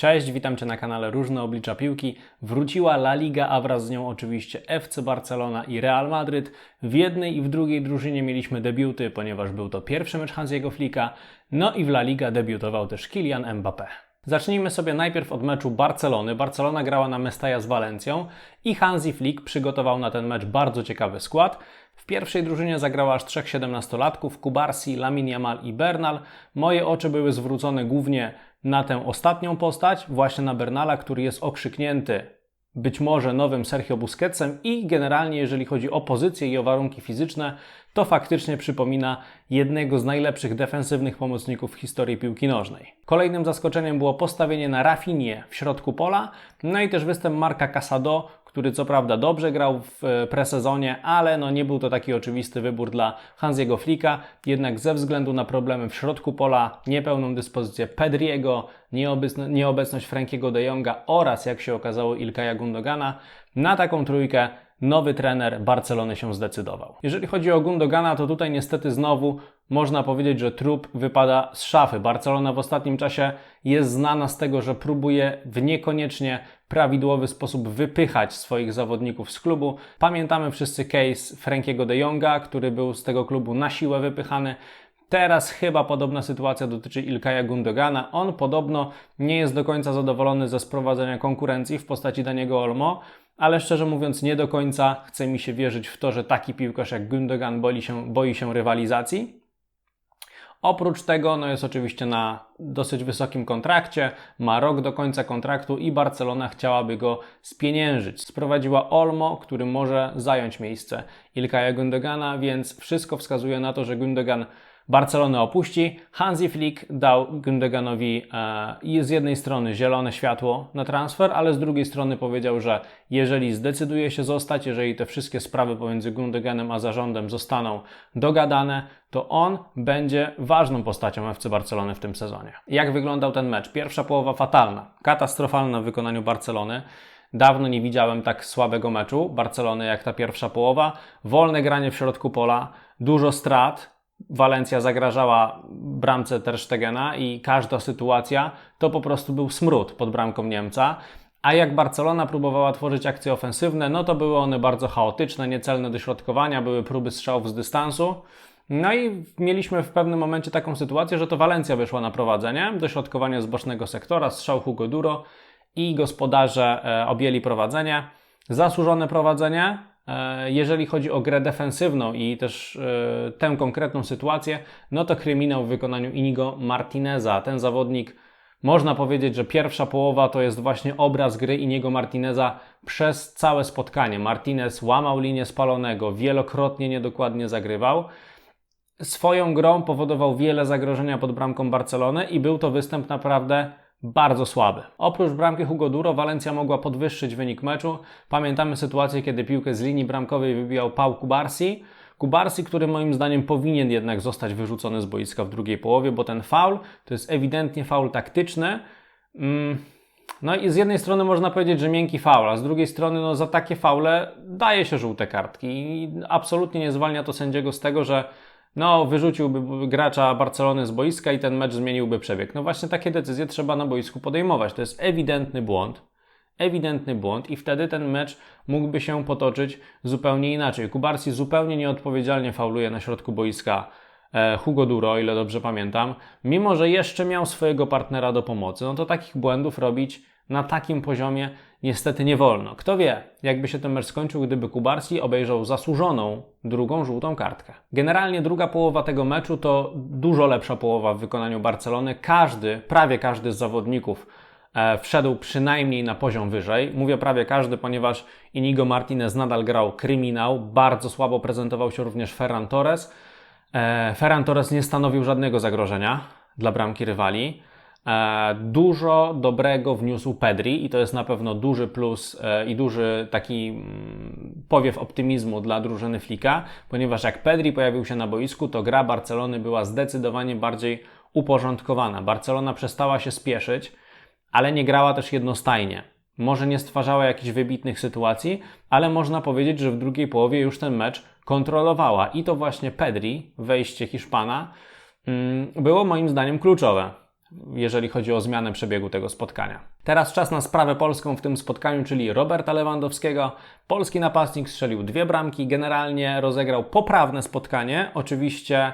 Cześć, witam Cię na kanale Różne Oblicza Piłki. Wróciła La Liga, a wraz z nią oczywiście FC Barcelona i Real Madryt. W jednej i w drugiej drużynie mieliśmy debiuty, ponieważ był to pierwszy mecz Hansiego Flicka. No i w La Liga debiutował też Kylian Mbappé. Zacznijmy sobie najpierw od meczu Barcelony. Barcelona grała na Mestalla z Walencją i Hansi Flick przygotował na ten mecz bardzo ciekawy skład. W pierwszej drużynie zagrała aż trzech 17-latków, Kubarsi, Lamin Yamal i Bernal. Moje oczy były zwrócone głównie na tę ostatnią postać, właśnie na Bernala, który jest okrzyknięty być może nowym Sergio Busquetsem i generalnie jeżeli chodzi o pozycję i o warunki fizyczne, to faktycznie przypomina jednego z najlepszych defensywnych pomocników w historii piłki nożnej. Kolejnym zaskoczeniem było postawienie na Rafinie w środku pola, no i też występ Marka Casado, który co prawda dobrze grał w e, presezonie, ale no nie był to taki oczywisty wybór dla Hansiego Flicka, jednak ze względu na problemy w środku pola, niepełną dyspozycję Pedriego, nieobecność Frankiego de Jonga oraz, jak się okazało, Ilkaja Gundogana, na taką trójkę nowy trener Barcelony się zdecydował. Jeżeli chodzi o Gundogana, to tutaj niestety znowu można powiedzieć, że trup wypada z szafy. Barcelona w ostatnim czasie jest znana z tego, że próbuje w niekoniecznie prawidłowy sposób wypychać swoich zawodników z klubu. Pamiętamy wszyscy case Frankiego de Jonga, który był z tego klubu na siłę wypychany. Teraz chyba podobna sytuacja dotyczy Ilkaja Gundogana. On podobno nie jest do końca zadowolony ze sprowadzenia konkurencji w postaci Daniego Olmo, ale szczerze mówiąc nie do końca chce mi się wierzyć w to, że taki piłkarz jak Gundogan boi się, boi się rywalizacji. Oprócz tego no jest oczywiście na dosyć wysokim kontrakcie, ma rok do końca kontraktu i Barcelona chciałaby go spieniężyć. Sprowadziła Olmo, który może zająć miejsce Ilkaja Gundogana, więc wszystko wskazuje na to, że Gundogan Barcelonę opuści. Hansi Flick dał Gündoganowi e, z jednej strony zielone światło na transfer, ale z drugiej strony powiedział, że jeżeli zdecyduje się zostać, jeżeli te wszystkie sprawy pomiędzy Gündoganem a zarządem zostaną dogadane, to on będzie ważną postacią FC Barcelony w tym sezonie. Jak wyglądał ten mecz? Pierwsza połowa fatalna, katastrofalna w wykonaniu Barcelony. Dawno nie widziałem tak słabego meczu Barcelony jak ta pierwsza połowa. Wolne granie w środku pola, dużo strat, Walencja zagrażała bramce Ter Stegena i każda sytuacja to po prostu był smród pod bramką Niemca. A jak Barcelona próbowała tworzyć akcje ofensywne, no to były one bardzo chaotyczne, niecelne dośrodkowania, były próby strzałów z dystansu. No i mieliśmy w pewnym momencie taką sytuację, że to Walencja wyszła na prowadzenie, dośrodkowanie z bocznego sektora, strzał Hugo Duro i gospodarze e, objęli prowadzenie. Zasłużone prowadzenie, jeżeli chodzi o grę defensywną i też e, tę konkretną sytuację, no to kryminał w wykonaniu Inigo Martineza. Ten zawodnik, można powiedzieć, że pierwsza połowa to jest właśnie obraz gry Inigo Martineza przez całe spotkanie. Martinez łamał linię spalonego, wielokrotnie niedokładnie zagrywał. Swoją grą powodował wiele zagrożenia pod bramką Barcelony i był to występ naprawdę bardzo słaby. Oprócz bramki Hugo Duro, Walencja mogła podwyższyć wynik meczu. Pamiętamy sytuację, kiedy piłkę z linii bramkowej wybijał Pau Kubarsi. Kubarsi, który moim zdaniem powinien jednak zostać wyrzucony z boiska w drugiej połowie, bo ten faul to jest ewidentnie faul taktyczny. Mm. No i z jednej strony można powiedzieć, że miękki faul, a z drugiej strony no, za takie faule daje się żółte kartki i absolutnie nie zwalnia to sędziego z tego, że no, wyrzuciłby gracza Barcelony z boiska i ten mecz zmieniłby przebieg. No właśnie takie decyzje trzeba na boisku podejmować. To jest ewidentny błąd. Ewidentny błąd i wtedy ten mecz mógłby się potoczyć zupełnie inaczej. Kubarsi zupełnie nieodpowiedzialnie fauluje na środku boiska e, Hugo Duro, ile dobrze pamiętam, mimo że jeszcze miał swojego partnera do pomocy. No to takich błędów robić na takim poziomie niestety nie wolno. Kto wie, jakby się ten mecz skończył, gdyby Kubarski obejrzał zasłużoną drugą żółtą kartkę. Generalnie druga połowa tego meczu to dużo lepsza połowa w wykonaniu Barcelony. Każdy, prawie każdy z zawodników e, wszedł przynajmniej na poziom wyżej. Mówię prawie każdy, ponieważ Inigo Martinez nadal grał kryminał, bardzo słabo prezentował się również Ferran Torres. E, Ferran Torres nie stanowił żadnego zagrożenia dla bramki rywali. E, dużo dobrego wniósł Pedri i to jest na pewno duży plus e, i duży taki mm, powiew optymizmu dla drużyny Flika, ponieważ jak Pedri pojawił się na boisku, to gra Barcelony była zdecydowanie bardziej uporządkowana. Barcelona przestała się spieszyć, ale nie grała też jednostajnie. Może nie stwarzała jakichś wybitnych sytuacji, ale można powiedzieć, że w drugiej połowie już ten mecz kontrolowała. I to właśnie Pedri, wejście Hiszpana, mm, było moim zdaniem kluczowe. Jeżeli chodzi o zmianę przebiegu tego spotkania. Teraz czas na sprawę polską w tym spotkaniu, czyli Roberta Lewandowskiego. Polski napastnik strzelił dwie bramki, generalnie rozegrał poprawne spotkanie. Oczywiście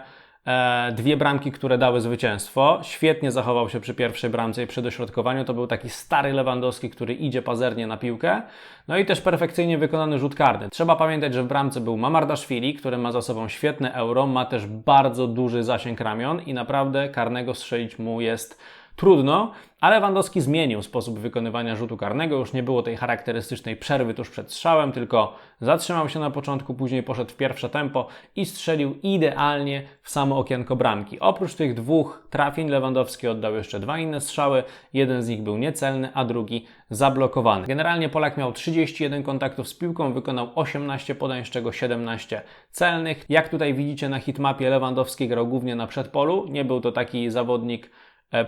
dwie bramki, które dały zwycięstwo. Świetnie zachował się przy pierwszej bramce i przy dośrodkowaniu. To był taki stary Lewandowski, który idzie pazernie na piłkę. No i też perfekcyjnie wykonany rzut karny. Trzeba pamiętać, że w bramce był Mamardaszwili, który ma za sobą świetne euro, ma też bardzo duży zasięg ramion i naprawdę karnego strzelić mu jest trudno, ale Lewandowski zmienił sposób wykonywania rzutu karnego. Już nie było tej charakterystycznej przerwy tuż przed strzałem, tylko zatrzymał się na początku, później poszedł w pierwsze tempo i strzelił idealnie w samo okienko bramki. Oprócz tych dwóch trafień Lewandowski oddał jeszcze dwa inne strzały. Jeden z nich był niecelny, a drugi zablokowany. Generalnie Polak miał 31 kontaktów z piłką, wykonał 18 podań, z czego 17 celnych. Jak tutaj widzicie na hitmapie, Lewandowski grał głównie na przedpolu. Nie był to taki zawodnik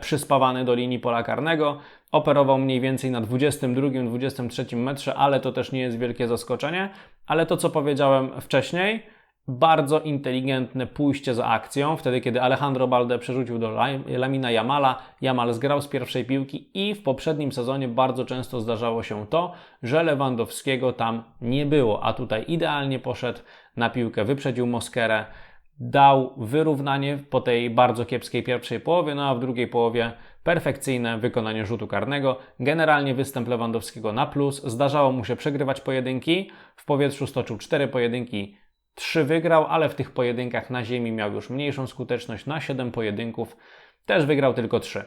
przyspawany do linii pola karnego. Operował mniej więcej na 22-23 metrze, ale to też nie jest wielkie zaskoczenie. Ale to, co powiedziałem wcześniej, bardzo inteligentne pójście za akcją. Wtedy, kiedy Alejandro Balde przerzucił do Lamina Jamala, Jamal zgrał z pierwszej piłki i w poprzednim sezonie bardzo często zdarzało się to, że Lewandowskiego tam nie było, a tutaj idealnie poszedł na piłkę, wyprzedził Moskerę, dał wyrównanie po tej bardzo kiepskiej pierwszej połowie, no a w drugiej połowie perfekcyjne wykonanie rzutu karnego. Generalnie występ Lewandowskiego na plus. Zdarzało mu się przegrywać pojedynki. W powietrzu stoczył 4 pojedynki, 3 wygrał, ale w tych pojedynkach na ziemi miał już mniejszą skuteczność. Na 7 pojedynków też wygrał tylko 3.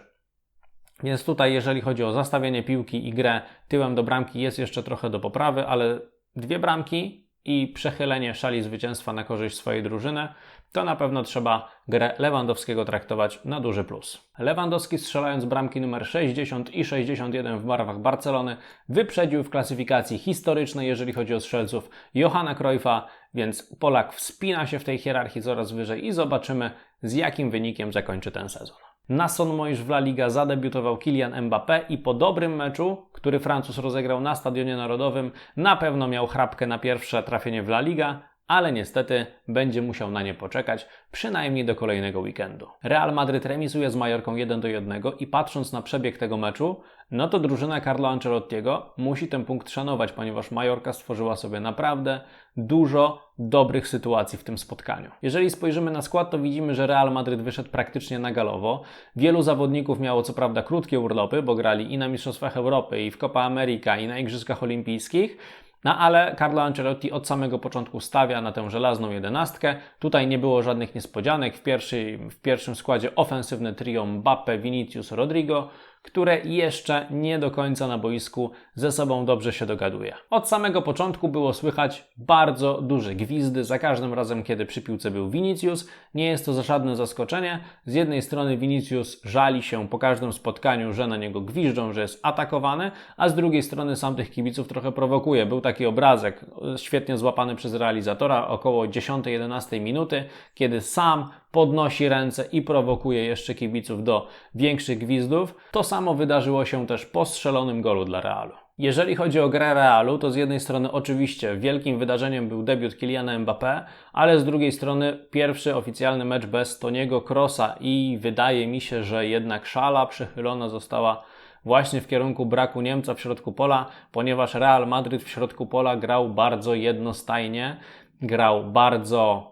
Więc tutaj, jeżeli chodzi o zastawienie piłki i grę tyłem do bramki, jest jeszcze trochę do poprawy, ale dwie bramki i przechylenie szali zwycięstwa na korzyść swojej drużyny, to na pewno trzeba grę Lewandowskiego traktować na duży plus. Lewandowski strzelając bramki numer 60 i 61 w barwach Barcelony wyprzedził w klasyfikacji historycznej, jeżeli chodzi o strzelców, Johanna Cruyffa, więc Polak wspina się w tej hierarchii coraz wyżej i zobaczymy z jakim wynikiem zakończy ten sezon. Na Son Moisz w La Liga zadebiutował Kylian Mbappé i po dobrym meczu, który Francuz rozegrał na Stadionie Narodowym, na pewno miał chrapkę na pierwsze trafienie w La Liga, ale niestety będzie musiał na nie poczekać przynajmniej do kolejnego weekendu. Real Madryt remisuje z Majorką 1 do 1 i patrząc na przebieg tego meczu, no to drużyna Carlo Ancelottiego musi ten punkt szanować, ponieważ Majorka stworzyła sobie naprawdę dużo dobrych sytuacji w tym spotkaniu. Jeżeli spojrzymy na skład, to widzimy, że Real Madryt wyszedł praktycznie na galowo. Wielu zawodników miało co prawda krótkie urlopy, bo grali i na Mistrzostwach Europy, i w Copa America, i na Igrzyskach Olimpijskich. No ale Carlo Ancelotti od samego początku stawia na tę żelazną jedenastkę. Tutaj nie było żadnych niespodzianek. W, pierwszy, w pierwszym składzie ofensywne trio Mbappe, Vinicius, Rodrigo które jeszcze nie do końca na boisku ze sobą dobrze się dogaduje. Od samego początku było słychać bardzo duże gwizdy za każdym razem, kiedy przy piłce był Vinicius. Nie jest to za żadne zaskoczenie. Z jednej strony Vinicius żali się po każdym spotkaniu, że na niego gwiżdżą, że jest atakowany, a z drugiej strony sam tych kibiców trochę prowokuje. Był taki obrazek świetnie złapany przez realizatora około 10-11 minuty, kiedy sam podnosi ręce i prowokuje jeszcze kibiców do większych gwizdów. To samo wydarzyło się też po strzelonym golu dla Realu. Jeżeli chodzi o grę Realu, to z jednej strony oczywiście wielkim wydarzeniem był debiut Kyliana Mbappé, ale z drugiej strony pierwszy oficjalny mecz bez Toniego Krosa i wydaje mi się, że jednak szala przechylona została właśnie w kierunku braku Niemca w środku pola, ponieważ Real Madryt w środku pola grał bardzo jednostajnie, grał bardzo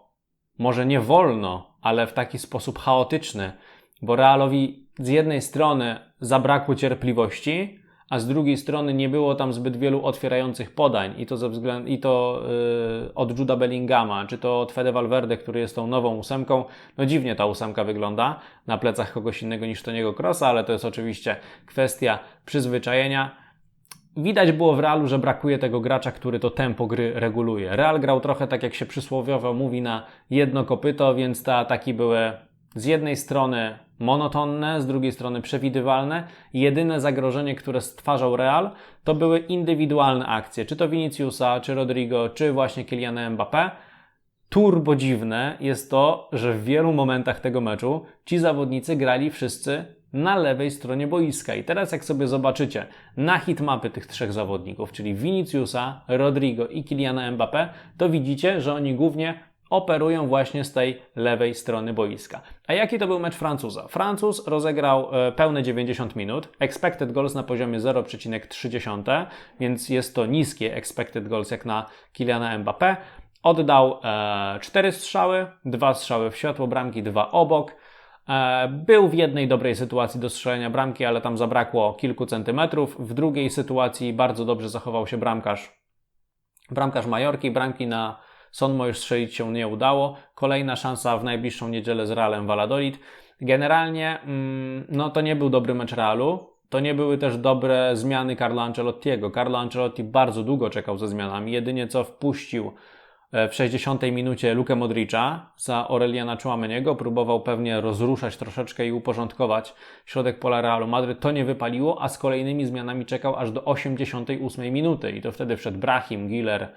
może nie wolno, ale w taki sposób chaotyczny, bo Realowi z jednej strony zabrakło cierpliwości, a z drugiej strony nie było tam zbyt wielu otwierających podań i to, ze względu, i to yy, od Juda Bellingama, czy to od Fede Valverde, który jest tą nową ósemką. No dziwnie ta ósemka wygląda na plecach kogoś innego niż Toniego Krosa, ale to jest oczywiście kwestia przyzwyczajenia. Widać było w Realu, że brakuje tego gracza, który to tempo gry reguluje. Real grał trochę tak, jak się przysłowiowo mówi, na jedno kopyto, więc te ataki były z jednej strony monotonne, z drugiej strony przewidywalne. Jedyne zagrożenie, które stwarzał Real, to były indywidualne akcje, czy to Viniciusa, czy Rodrigo, czy właśnie Kyliana Mbappé. Turbo dziwne jest to, że w wielu momentach tego meczu ci zawodnicy grali wszyscy na lewej stronie boiska. I teraz jak sobie zobaczycie na hitmapy tych trzech zawodników, czyli Viniciusa, Rodrigo i Kyliana Mbappé, to widzicie, że oni głównie operują właśnie z tej lewej strony boiska. A jaki to był mecz Francuza? Francuz rozegrał e, pełne 90 minut, expected goals na poziomie 0,3, więc jest to niskie expected goals jak na Kyliana Mbappé. Oddał e, 4 strzały, 2 strzały w światło bramki, 2 obok. E, był w jednej dobrej sytuacji do strzelenia bramki, ale tam zabrakło kilku centymetrów. W drugiej sytuacji bardzo dobrze zachował się bramkarz, bramkarz Majorki. Bramki na Sonmo już strzelić się nie udało. Kolejna szansa w najbliższą niedzielę z Realem Valladolid. Generalnie mm, no to nie był dobry mecz Realu. To nie były też dobre zmiany Carlo Ancelottiego. Carlo Ancelotti bardzo długo czekał ze zmianami. Jedynie co wpuścił w 60 minucie Lukę Modricza za Aureliana Chouameniego. Próbował pewnie rozruszać troszeczkę i uporządkować środek pola Realu Madryt. To nie wypaliło, a z kolejnymi zmianami czekał aż do 88 minuty. I to wtedy wszedł Brahim, Giller,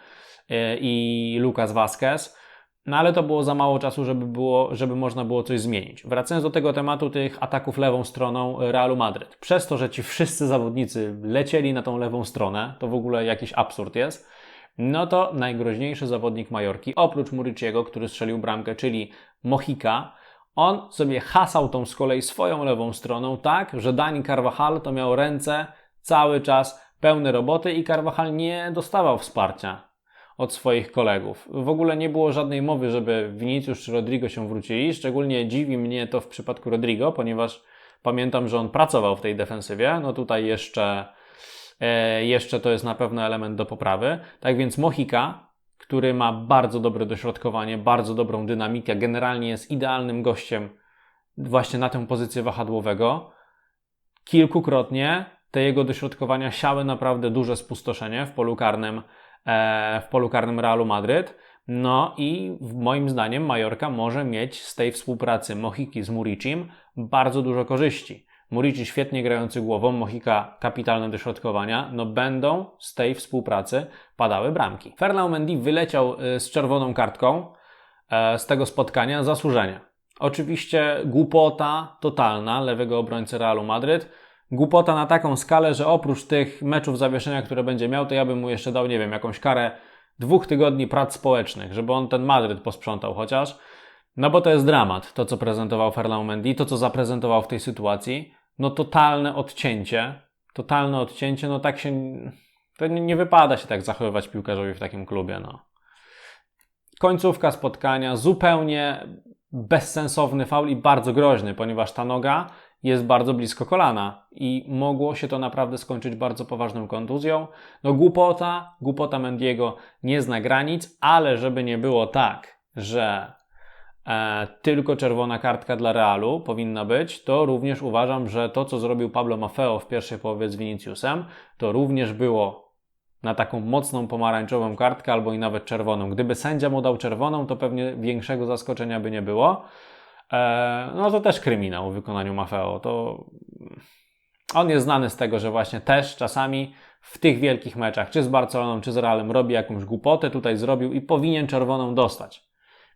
E, i Lucas Vazquez. No ale to było za mało czasu, żeby, było, żeby można było coś zmienić. Wracając do tego tematu tych ataków lewą stroną Realu Madryt. Przez to, że ci wszyscy zawodnicy lecieli na tą lewą stronę, to w ogóle jakiś absurd jest, no to najgroźniejszy zawodnik Majorki, oprócz Muriciego, który strzelił bramkę, czyli Mochika, on sobie hasał tą z kolei swoją lewą stroną tak, że Dani Carvajal to miał ręce cały czas pełne roboty i Carvajal nie dostawał wsparcia od swoich kolegów. W ogóle nie było żadnej mowy, żeby Vinicius czy Rodrigo się wrócili. Szczególnie dziwi mnie to w przypadku Rodrigo, ponieważ pamiętam, że on pracował w tej defensywie. No tutaj jeszcze, jeszcze to jest na pewno element do poprawy. Tak więc Mohika, który ma bardzo dobre dośrodkowanie, bardzo dobrą dynamikę, generalnie jest idealnym gościem właśnie na tę pozycję wahadłowego. Kilkukrotnie te jego dośrodkowania siały naprawdę duże spustoszenie w polu karnym E, w polu karnym Realu Madryt. No i moim zdaniem Majorka może mieć z tej współpracy Mohiki z Muricim bardzo dużo korzyści. Murici świetnie grający głową, Mohika kapitalne dośrodkowania, no będą z tej współpracy padały bramki. Ferland Mendy wyleciał e, z czerwoną kartką e, z tego spotkania zasłużenia. Oczywiście głupota totalna lewego obrońcy Realu Madryt głupota na taką skalę, że oprócz tych meczów zawieszenia, które będzie miał, to ja bym mu jeszcze dał, nie wiem, jakąś karę dwóch tygodni prac społecznych, żeby on ten Madryt posprzątał chociaż. No bo to jest dramat, to co prezentował Ferland Mendy, to co zaprezentował w tej sytuacji. No totalne odcięcie, totalne odcięcie, no tak się, to nie, nie wypada się tak zachowywać piłkarzowi w takim klubie, no. Końcówka spotkania, zupełnie bezsensowny faul i bardzo groźny, ponieważ ta noga jest bardzo blisko kolana i mogło się to naprawdę skończyć bardzo poważną kontuzją. No głupota, głupota Mendiego nie zna granic, ale żeby nie było tak, że e, tylko czerwona kartka dla Realu powinna być, to również uważam, że to, co zrobił Pablo Maffeo w pierwszej połowie z Viniciusem, to również było na taką mocną pomarańczową kartkę albo i nawet czerwoną. Gdyby sędzia mu dał czerwoną, to pewnie większego zaskoczenia by nie było. E, no to też kryminał w wykonaniu Maffeo. To on jest znany z tego, że właśnie też czasami w tych wielkich meczach, czy z Barceloną, czy z Realem, robi jakąś głupotę, tutaj zrobił i powinien czerwoną dostać.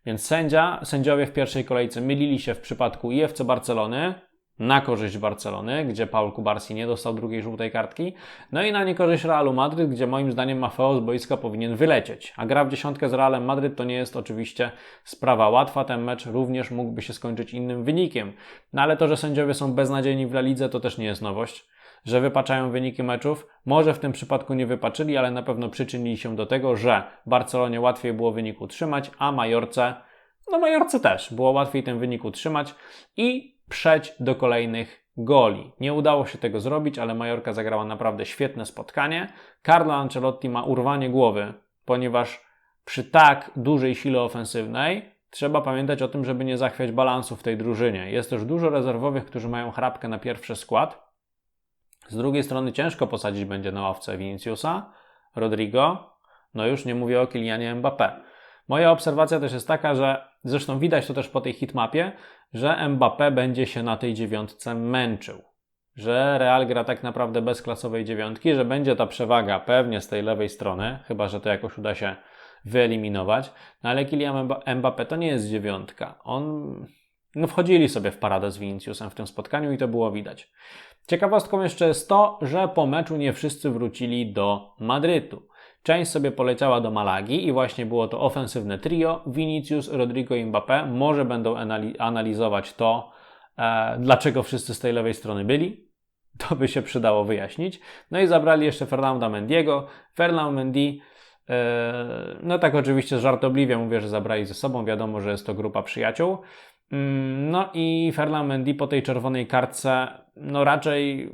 Więc sędzia, sędziowie w pierwszej kolejce mylili się w przypadku IFC Barcelony, na korzyść Barcelony, gdzie Paul Kubarsi nie dostał drugiej żółtej kartki, no i na niekorzyść Realu Madryt, gdzie moim zdaniem Mafeo z boiska powinien wylecieć. A gra w dziesiątkę z Realem Madryt to nie jest oczywiście sprawa łatwa, ten mecz również mógłby się skończyć innym wynikiem. No ale to, że sędziowie są beznadziejni w La Lidze, to też nie jest nowość. Że wypaczają wyniki meczów, może w tym przypadku nie wypaczyli, ale na pewno przyczynili się do tego, że Barcelonie łatwiej było wynik utrzymać, a Majorce, no Majorce też było łatwiej ten wynik utrzymać i przejść do kolejnych goli. Nie udało się tego zrobić, ale Majorka zagrała naprawdę świetne spotkanie. Carlo Ancelotti ma urwanie głowy, ponieważ przy tak dużej sile ofensywnej trzeba pamiętać o tym, żeby nie zachwiać balansu w tej drużynie. Jest też dużo rezerwowych, którzy mają chrapkę na pierwszy skład. Z drugiej strony ciężko posadzić będzie na ławce Viniciusa, Rodrigo, no już nie mówię o Kylianie Mbappé. Moja obserwacja też jest taka, że zresztą widać to też po tej hitmapie, że Mbappé będzie się na tej dziewiątce męczył. Że Real gra tak naprawdę bez klasowej dziewiątki, że będzie ta przewaga pewnie z tej lewej strony, chyba że to jakoś uda się wyeliminować. No ale Kylian Mbappé to nie jest dziewiątka. On no wchodzili sobie w paradę z Viniciusem w tym spotkaniu i to było widać. Ciekawostką jeszcze jest to, że po meczu nie wszyscy wrócili do Madrytu. część sobie poleciała do Malagi i właśnie było to ofensywne trio. Vinicius, Rodrigo i Mbappé może będą anali- analizować to, e, dlaczego wszyscy z tej lewej strony byli. To by się przydało wyjaśnić. No i zabrali jeszcze Fernanda Mendiego. Fernand Mendy, e, no tak oczywiście żartobliwie mówię, że zabrali ze sobą. Wiadomo, że jest to grupa przyjaciół. Mm, No i Fernand Mendy po tej czerwonej kartce, no raczej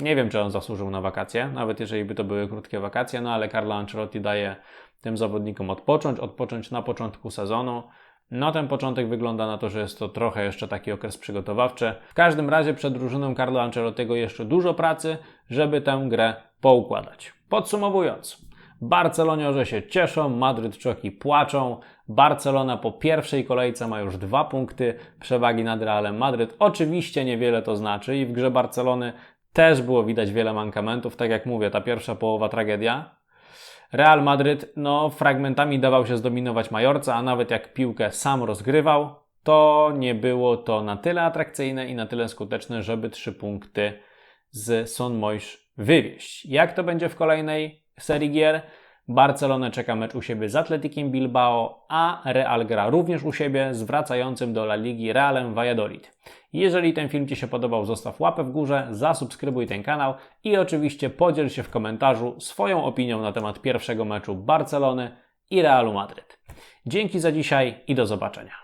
nie wiem, czy on zasłużył na wakacje, nawet jeżeli by to były krótkie wakacje, no ale Carlo Ancelotti daje tym zawodnikom odpocząć, odpocząć na początku sezonu. No ten początek wygląda na to, że jest to trochę jeszcze taki okres przygotowawczy. W każdym razie przed drużyną Carlo Ancelottiego jeszcze dużo pracy, żeby tę grę poukładać. Podsumowując, Barceloniorze się cieszą, Madryt-Czoki płaczą. Barcelona po pierwszej kolejce ma już dwa punkty przewagi nad Realem Madryt. Oczywiście niewiele to znaczy i w grze Barcelony też było widać wiele mankamentów. Tak jak mówię, ta pierwsza połowa tragedia. Real Madryt, no, fragmentami dawał się zdominować Majorca, a nawet jak piłkę sam rozgrywał, to nie było to na tyle atrakcyjne i na tyle skuteczne, żeby trzy punkty z Son Mois wywieźć. Jak to będzie w kolejnej serii gier? Barcelonę czeka mecz u siebie z Atletikiem Bilbao, a Real gra również u siebie z wracającym do La Ligi Realem Valladolid. Jeżeli ten film Ci się podobał, zostaw łapę w górze, zasubskrybuj ten kanał i oczywiście podziel się w komentarzu swoją opinią na temat pierwszego meczu Barcelony i Realu Madryt. Dzięki za dzisiaj i do zobaczenia.